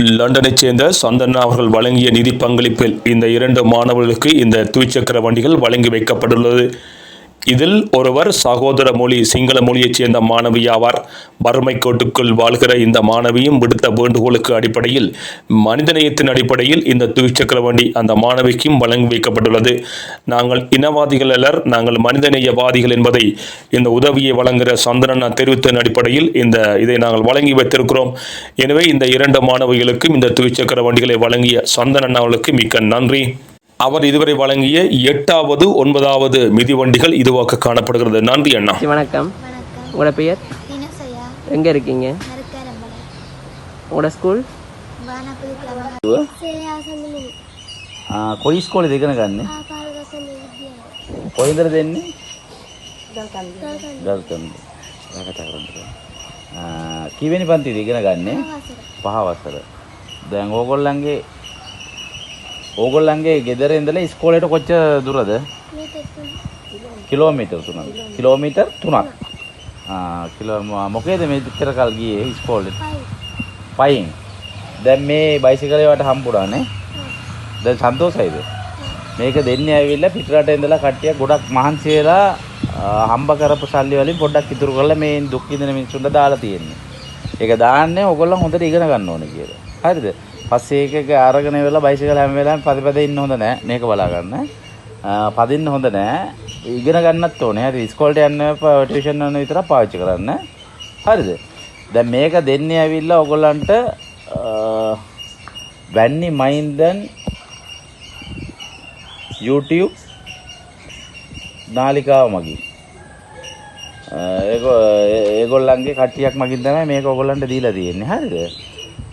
லண்டனைச் சேர்ந்த சந்தனா அவர்கள் வழங்கிய நிதி பங்களிப்பில் இந்த இரண்டு மாணவர்களுக்கு இந்த துவிச்சக்கர வண்டிகள் வழங்கி வைக்கப்பட்டுள்ளது. இதில் ஒருவர் சகோதர மொழி சிங்கள மொழியைச் சேர்ந்த மாணவி ஆவார். வறுமை கோட்டுக்குள் வாழ்கிற இந்த மாணவியும் விடுத்த வேண்டுகோளுக்கு அடிப்படையில் மனிதநேயத்தின் அடிப்படையில் இந்த துவிச்சக்கர வண்டி அந்த மாணவிக்கும் வழங்கி வைக்கப்பட்டுள்ளது. நாங்கள் இனவாதிகள் அல்லர் நாங்கள் மனிதநேயவாதிகள் என்பதை இந்த உதவியை வழங்குகிற சந்திரன் தெரிவித்ததன் அடிப்படையில் இந்த இதை நாங்கள் வழங்கி வைத்திருக்கிறோம். எனவே இந்த இரண்டு மாணவிகளுக்கும் இந்த துவிச்சக்கர வண்டிகளை வழங்கிய சந்தன் அவர்களுக்கு மிக்க நன்றி. அவர் இதுவரை வழங்கிய எட்டாவது ஒன்பதாவது மிதிவண்டிகள் இதுவாக காணப்படுகிறது. நன்றி அண்ணா. வணக்கம். உங்களோட பெயர்? எங்கே இருக்கீங்க? உங்களோட ஸ்கூல் కొయి స్కూల్ దిగిన కానీ పోయిందరు దేన్ని గల్కండి కివేని పంతి దిగిన కానీ పహావాసరు దాని ఒక్కొల్లంగి ඕගොල්ලන්ගේ ගෙදර ඉඳලා ඉස්කෝලේට කොච්චර දුරද? කිලෝමීටර් තුනක්. කිලෝමීටර් තුනක්. ආ, කිලෝ මොකේද මේ මෙච්චර කල් ගියේ ඉස්කෝලේට පයි පයින් දැන් මේ බයිසිකලේ වට හම්බුණානේ දැන් සන්තෝෂයිද? මේක දෙන්නේ ඇවිල්ලා පිටරට ඉඳලා කට්ටිය ගොඩක් මහන්සි වෙලා හම්බ කරපු සල්ලි වලින් පොඩ්ඩක් ඉතුරු කරලා මේ දුක් විඳින මිනිස්සුන්ට දාලා තියෙන්නේ. ඒක දාන්නේ ඕගොල්ලෝ හොඳට ඉගෙන ගන්න ඕනේ කියලා. හරිද? පස්සේ ඒක අරගෙන වෙලා බයිසිකල් හැම වෙලාවෙම පද පද ඉන්න හොඳ නෑ. මේක බලා ගන්න. ආ, පදින්න හොඳ නෑ. ඉගෙන ගන්නත් ඕනේ. හරි ඉස්කෝලේට යන්න ටියුෂන් යන විතරක් පාවිච්චි කරන්න. හරිද? දැන් මේක දෙන්නේ ඇවිල්ලා ඕගොල්ලන්ට ආ, වැන්නි මයින්දන් YouTube නාලිකාව මගින් අ, ඒක ඒ- ඒගොල්ලන්ගේ කට්ටියක් මගින් තමයි මේක ඔයගොල්ලන්ට දීලා තියෙන්නේ හරිද?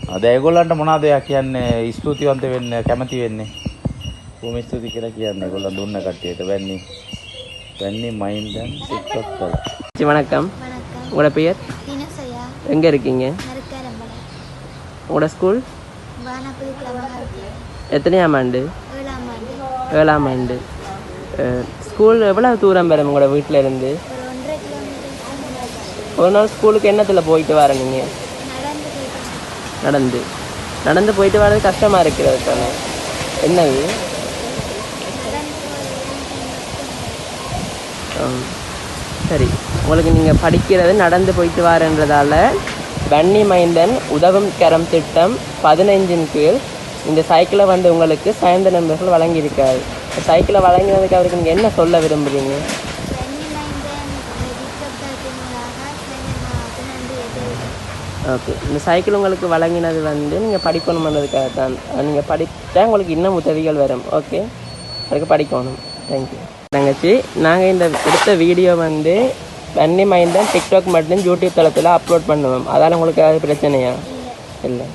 අද ඒගොල්ලන්ට මොනවද එයා කියන්නේ ස්තුතිවන්ත වෙන්න කැමති වෙන්නේ? කොහොම ස්තුති කියලා කියන්නේ ඒගොල්ලන් දුන්න කට්ටියට වැන්නි වැන්නි මයින්දන් TikTok කළා. ஜி, வணக்கம் වනක්කම් உங்களோட பெயர் දිනසොයා எங்கே இருக்கீங்க නරුකරම්බල உங்களோட ஸ்கூல் வானப்புது கிழமை எத்தனையாம் ஆண்டு ஏழாம் ஆண்டு ஏழாம் ஆண்டு அஹ், ஸ்கூல் எவ்வளோ தூரம் வரும் உங்களோட வீட்டில் இருந்து ஒரு ஒன்றரை கிலோமீட்டர் ஒரு நாள் ஸ்கூலுக்கு என்னத்தில் போயிட்டு வர நீங்கள் நடந்து போயிட்டு நடந்து. நடந்து போயிட்டு வர்றது கஷ்டமாக இருக்கிறது தானே. என்னது? சரி. உங்களுக்கு நீங்கள் படிக்கிறது நடந்து போயிட்டு வரன்றதால வன்னி மைந்தன் உதவும் கரம் திட்டம் பதினைஞ்சின் கீழ் இந்த சைக்கிளை வந்து உங்களுக்கு சயந்த நண்பர்கள் வழங்கியிருக்காரு. இந்த சைக்கிளை வழங்கினதுக்கு அவருக்கு நீங்கள் என்ன சொல்ல விரும்புகிறீங்க ஓகே இந்த சைக்கிள் உங்களுக்கு வழங்கினது வந்து நீங்கள் படிக்கணுமன்றதுக்காக தான் நீங்கள் படித்தா உங்களுக்கு இன்னும் உதவிகள் வரும். ஓகே அதுக்கு படிக்கணும். தேங்க்யூ தங்கச்சி நாங்கள் இந்த எடுத்த வீடியோ வந்து வன்னி மைந்தன் டிக்டாக் மட்டும் யூடியூப் தளத்தில் அப்லோட் பண்ணுவோம். அதால் உங்களுக்கு ஏதாவது பிரச்சனையா? இல்லை.